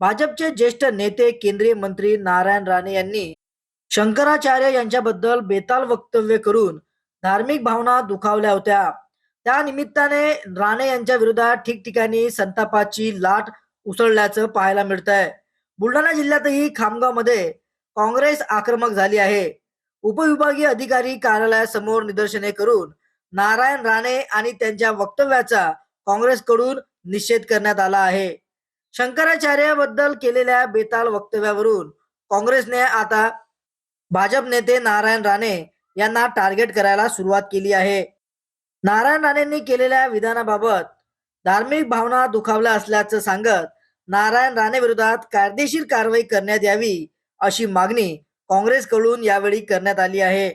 भाजपचे ज्येष्ठ नेते केंद्रीय मंत्री नारायण राणे यांनी शंकराचार्य यांच्याबद्दल बेताल वक्तव्य करून धार्मिक भावना दुखावल्या होत्या. त्या निमित्ताने राणे यांच्या विरोधात ठिकठिकाणी संतापाची लाट उसळल्याचं पाहायला मिळत आहे बुलढाणा जिल्ह्यातही खामगावमध्ये काँग्रेस आक्रमक झाली आहे. उपविभागीय अधिकारी कार्यालयासमोर निदर्शने करून नारायण राणे आणि त्यांच्या वक्तव्याचा काँग्रेसकडून निषेध करण्यात आला आहे. शंकराचार्याबद्दल केलेल्या बेताल वक्तव्यावरून काँग्रेसने आता भाजप नेते नारायण राणे यांना टार्गेट करायला सुरुवात केली आहे. नारायण राणेंनी केलेल्या विधानाबाबत धार्मिक भावना दुखावल्या असल्याचं सांगत नारायण राणे विरोधात कायदेशीर कारवाई करण्यात यावी अशी मागणी काँग्रेसकडून यावेळी करण्यात आली आहे.